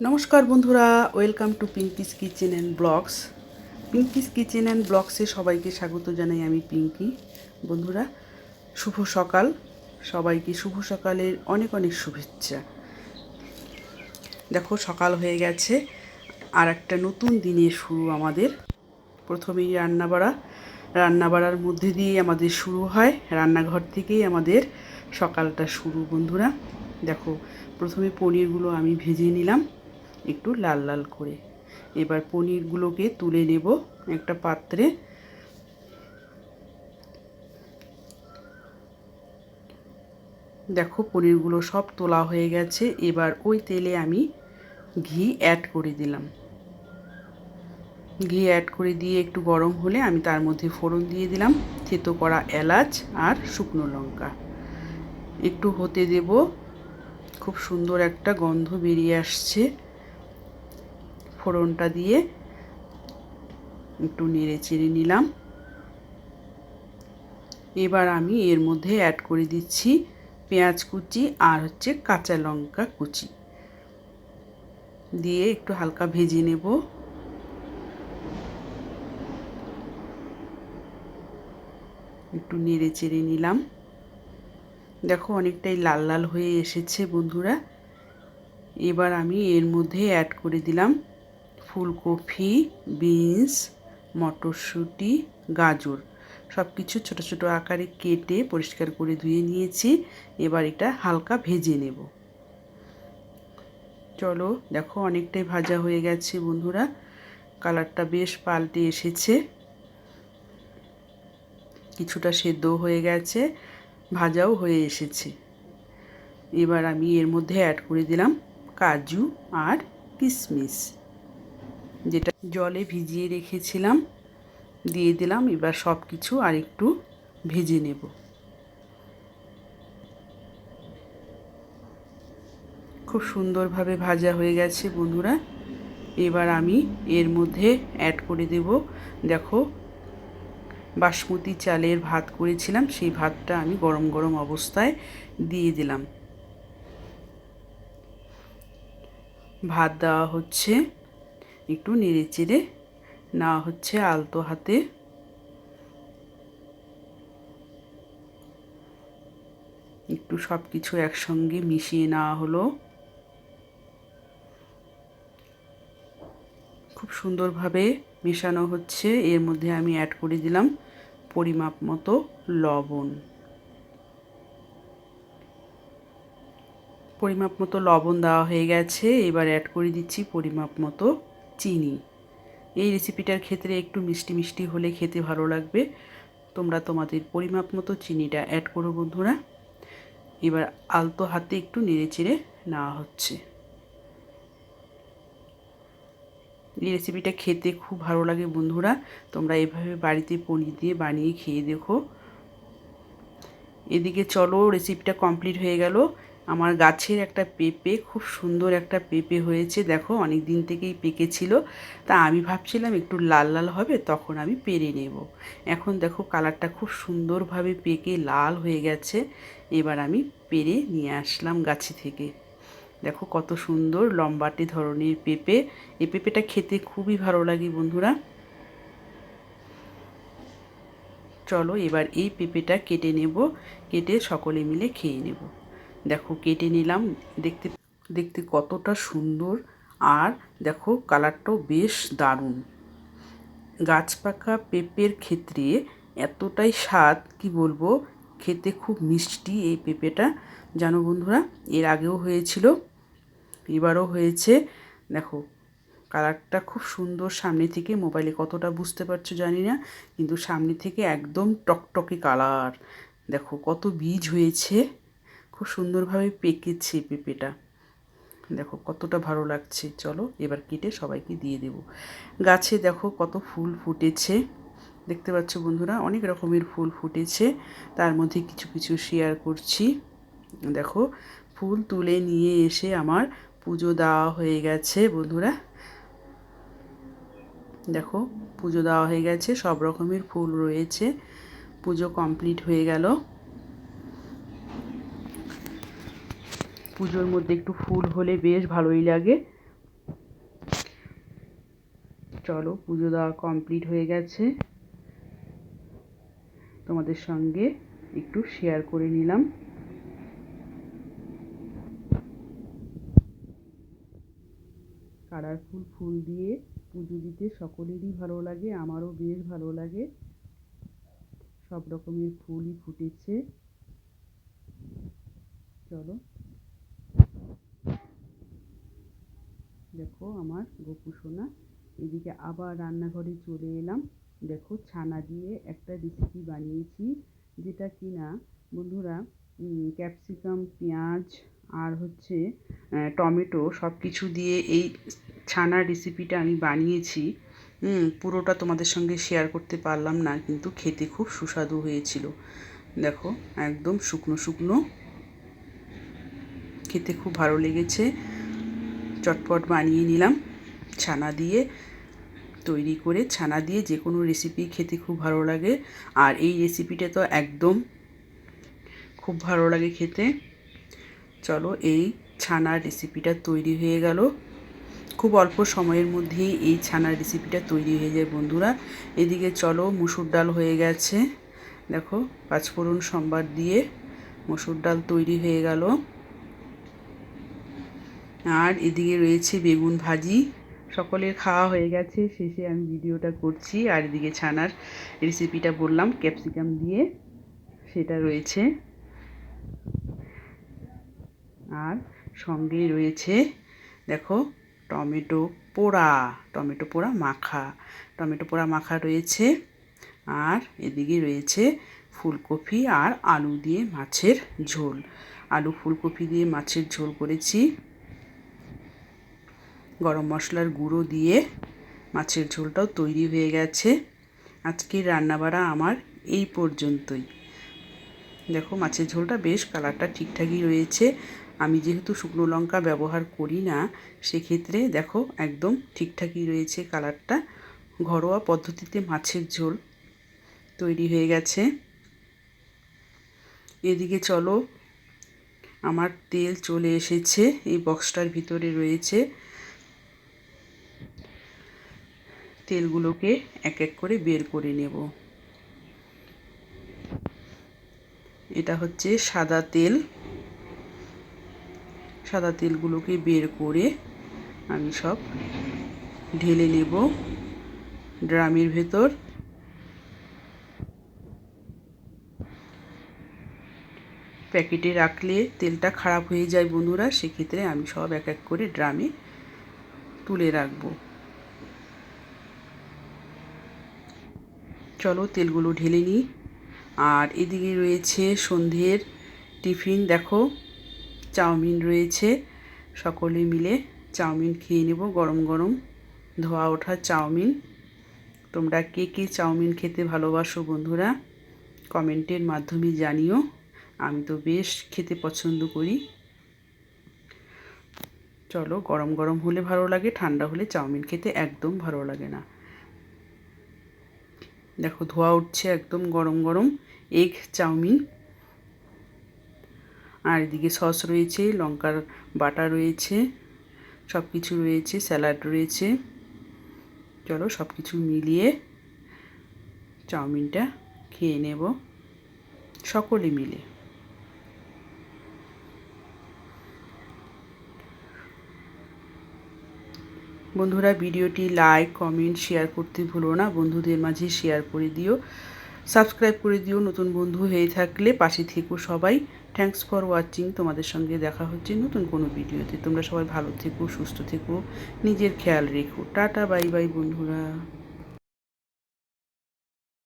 নমস্কার বন্ধুরা, welcome to Pinky's kitchen and blogs Pinky's kitchen and ব্লগসে সবাইকে স্বাগত জানাই আমি পিঙ্কি বন্ধুরা, শুভ সকাল। সবাইকে শুভ সকালের অনেক অনেক শুভেচ্ছা। দেখো, সকাল হয়ে গেছে। আর একটা নতুন দিনের শুরু আমাদের। প্রথমেই রান্না বাড়া রান্না বাড়ার মধ্যে দিয়েই আমাদের শুরু হয়। রান্নাঘর থেকেই আমাদের সকালটা শুরু বন্ধুরা। দেখো, প্রথমে পনিরগুলো আমি ভেজে নিলাম। একটু লাল লাল করে। এবার পনিরগুলোকে তুলে নেব একটা পাত্রে। দেখো পনিরগুলো সব তোলা হয়ে গেছে। এবার ওই তেলে আমি ঘি অ্যাড করে দিলাম। ঘি অ্যাড করে দিয়ে একটু গরম হলে আমি তার মধ্যে ফোড়ন দিয়ে দিলাম। থেতো করা এলাচ আর শুকনো লঙ্কা। একটু হতে দেব। খুব সুন্দর একটা গন্ধ বেরিয়ে আসছে। ফোড়নটা দিয়ে একটু নেড়ে চেড়ে নিলাম। এবার আমি এর মধ্যে অ্যাড করে দিচ্ছি পেঁয়াজ কুচি আর হচ্ছে কাঁচা লঙ্কা কুচি। দিয়ে একটু হালকা ভেজে নেব। একটু নেড়ে চেড়ে নিলাম। দেখো অনেকটাই লাল লাল হয়ে এসেছে বন্ধুরা। এবার আমি এর মধ্যে অ্যাড করে দিলাম ফুলকপি, বিনস, মটরশুঁটি, গাজর। সব কিছু ছোটো ছোটো আকারে কেটে পরিষ্কার করে ধুয়ে নিয়েছি। এবার এটা হালকা ভেজে নেব। চলো, দেখো অনেকটাই ভাজা হয়ে গেছে বন্ধুরা। কালারটা বেশ পাল্টে এসেছে। কিছুটা সেদ্ধ হয়ে গেছে, ভাজাও হয়ে এসেছে। এবার আমি এর মধ্যে অ্যাড করে দিলাম কাজু আর কিশমিশ যেটা জলে ভিজিয়ে রেখেছিলাম, দিয়ে দিলাম, এবার সব কিছু আর একটু ভেজে নেব। খুব সুন্দরভাবে ভাজা হয়ে গেছে বন্ধুরা। এবার আমি এর মধ্যে অ্যাড করে দেব, দেখো, বাসমতি চালের ভাত করেছিলাম, সেই ভাতটা আমি গরম গরম অবস্থায় দিয়ে দিলাম। ভাত দেওয়া হচ্ছে একটু নেড়ে চেড়ে নেওয়া হচ্ছে আলতো হাতে। একটু সব কিছু একসঙ্গে মিশিয়ে নেওয়া হলো। খুব সুন্দরভাবে মেশানো হচ্ছে। এর মধ্যে আমি অ্যাড করে দিলাম পরিমাপ মতো লবণ। পরিমাপ মতো লবণ দেওয়া হয়ে গেছে। এবার অ্যাড করে দিচ্ছি পরিমাপ মতো চিনি। এই রেসিপিটার ক্ষেত্রে একটু মিষ্টি মিষ্টি হলে খেতে ভালো লাগবে। তোমরা তোমাদের পরিমাপ মতো চিনিটা অ্যাড করো বন্ধুরা। এবার আলতো হাতে একটু নেড়ে চেড়ে নেওয়া হচ্ছে। এই রেসিপিটা খেতে খুব ভালো লাগে বন্ধুরা। তোমরা এভাবে বাড়িতে পনির দিয়ে বানিয়ে খেয়ে দেখো। এদিকে চলো রেসিপিটা কমপ্লিট হয়ে গেল। আমার গাছের একটা পেঁপে, খুব সুন্দর একটা পেঁপে হয়েছে। দেখো অনেক দিন থেকেই পেকেছিল তা আমি ভাবছিলাম একটু লাল লাল হবে, তখন আমি পেরে নেব। এখন দেখো, কালারটা খুব সুন্দরভাবে পেকে লাল হয়ে গেছে। এবার আমি পেরে নিয়ে আসলাম গাছে থেকে। দেখো, কত সুন্দর লম্বাটে ধরনের পেঁপে। এই পেঁপেটা খেতে খুবই ভালো লাগে বন্ধুরা। চলো, এবার এই পেঁপেটা কেটে নেব। কেটে সকলে মিলে খেয়ে নেব। দেখো কেটে নিলাম। দেখতে দেখতে কতটা সুন্দর। আর দেখো কালারটাও বেশ দারুণ। গাছ পাকা পেঁপের ক্ষেত্রে এতটাই স্বাদ, কি বলব, খেতে খুব মিষ্টি এই পেঁপেটা। জানো বন্ধুরা, এর আগেও হয়েছিল, এবারও হয়েছে। দেখো, কালারটা খুব সুন্দর সামনে থেকে, মোবাইলে কতটা বুঝতে পারছ জানি না, কিন্তু সামনে থেকে একদম টকটকে কালার। দেখো কত বীজ হয়েছে। খুব সুন্দরভাবে পেকেছে পেঁপেটা। দেখো কতটা ভালো লাগছে। চলো এবার কেটে সবাইকে দিয়ে দেব। গাছে দেখো কত ফুল ফুটেছে। দেখতে পাচ্ছ বন্ধুরা, অনেক রকমের ফুল ফুটেছে। তার মধ্যে কিছু কিছু শেয়ার করছি। দেখো ফুল তুলে নিয়ে এসে আমার পুজো দেওয়া হয়ে গেছে বন্ধুরা। দেখো পুজো দেওয়া হয়ে গেছে, সব রকমের ফুল রয়েছে। পুজো কমপ্লিট হয়ে গেল। পুজোর মধ্যে একটু ফুল হলে বেশ ভালোই লাগে। চলো, পুজো দেওয়া কমপ্লিট হয়ে গেছে। তোমাদের সঙ্গে একটু শেয়ার করে নিলাম। কালারফুল ফুল দিয়ে পুজো দিতে সকলেরই ভালো লাগে, আমারও বেশ ভালো লাগে। সব রকমের ফুলই ফুটেছে। চলো। দেখো আমার গোপু সোনা, এদিকে আবার রান্নাঘরে চলে এলাম। দেখো ছানা দিয়ে একটা রেসিপি বানিয়েছি, যেটা কি না বন্ধুরা ক্যাপসিকাম পেঁয়াজ আর হচ্ছে টমেটো সব কিছু দিয়ে এই ছানার রেসিপিটা আমি বানিয়েছি। পুরোটা তোমাদের সঙ্গে শেয়ার করতে পারলাম না, কিন্তু খেতে খুব সুস্বাদু হয়েছিল। দেখো একদম শুকনো শুকনো, খেতে খুব ভালো লেগেছে। চটপট বানিয়ে নিলাম। ছানা দিয়ে তৈরি করে, ছানা দিয়ে যে কোনো রেসিপি খেতে খুব ভালো লাগে। আর এই রেসিপিটা তো একদম খুব ভালো লাগে খেতে। চলো এই ছানার রেসিপিটা তৈরি হয়ে গেল। খুব অল্প সময়ের মধ্যেই এই ছানার রেসিপিটা তৈরি হয়ে যায় বন্ধুরা। এদিকে চলো মুসুর ডাল হয়ে গেছে। দেখো পাঁচফোড়ন সম্বার দিয়ে মসুর ডাল তৈরি হয়ে গেল। আর এদিকে রয়েছে বেগুন ভাজি। সকলের খাওয়া হয়ে গেছে, শেষে আমি ভিডিওটা করছি। আর এদিকে ছানার রেসিপিটা বললাম ক্যাপসিকাম দিয়ে সেটা রয়েছে। আর সঙ্গে রয়েছে, দেখো, টমেটো পোড়া টমেটো পোড়া মাখা। টমেটো পোড়া মাখা রয়েছে। আর এদিকে রয়েছে ফুলকপি আর আলু দিয়ে মাছের ঝোল। আলু ফুলকপি দিয়ে মাছের ঝোল করেছি। গরম মশলার গুঁড়ো দিয়ে মাছের ঝোলটাও তৈরি হয়ে গেছে। আজকের রান্নাবাড়া আমার এই পর্যন্তই। দেখো, মাছের ঝোলটা বেশ কালারটা ঠিকঠাকই রয়েছে। আমি যেহেতু শুকনো লঙ্কা ব্যবহার করি না, সেক্ষেত্রে দেখো, একদম ঠিকঠাকই রয়েছে কালারটা। ঘরোয়া পদ্ধতিতে মাছের ঝোল তৈরি হয়ে গেছে। এদিকে চলো, আমার তেল চলে এসেছে, এই বক্সটার ভিতরে রয়েছে। তেলগুলোকে এক এক করে বের করে নেব। এটা হচ্ছে সাদা তেল। সাদা তেলগুলোকে বের করে আমি সব ঢেলে নেব ড্রামের ভেতর। প্যাকেটে রাখলে তেলটা খারাপ হয়ে যায় বন্ধুরা, সেক্ষেত্রে আমি সব এক এক করে ড্রামে তুলে রাখব। চলো, তেলগুলো ঢেলে নিই। আর এদিকে রয়েছে সন্ধ্যের টিফিন। দেখো, চাউমিন রয়েছে। সকলে মিলে চাউমিন খেয়ে নেব। গরম গরম ধোয়া ওঠা চাউমিন। তোমরা কে কে চাউমিন খেতে ভালোবাসো বন্ধুরা, কমেন্টের মাধ্যমে জানিও। আমি তো বেশ খেতে পছন্দ করি। চলো, গরম গরম হলে ভালো লাগে, ঠান্ডা হলে চাউমিন খেতে একদম ভালো লাগে না। দেখো ধোয়া উঠছে একদম গরম গরম এগ চাউমিন। আর এদিকে সস রয়েছে, লঙ্কার বাটা রয়েছে সব কিছু রয়েছে, স্যালাড রয়েছে। চলো সব কিছু মিলিয়ে চাউমিনটা খেয়ে নেব, সকলে মিলে। বন্ধুরা ভিডিওটি লাইক, কমেন্ট, শেয়ার করতে ভুলো না। বন্ধুদের মাঝে শেয়ার করে দিও। সাবস্ক্রাইব করে দিও নতুন বন্ধু হয়ে থাকলে। পাশে থেকো সবাই। থ্যাংকস ফর ওয়াচিং তোমাদের সঙ্গে দেখা হচ্ছে নতুন কোনো ভিডিওতে। তোমরা সবাই ভালো থেকো, সুস্থ থেকো। নিজের খেয়াল রেখো। টাটা, বাই বাই বন্ধুরা।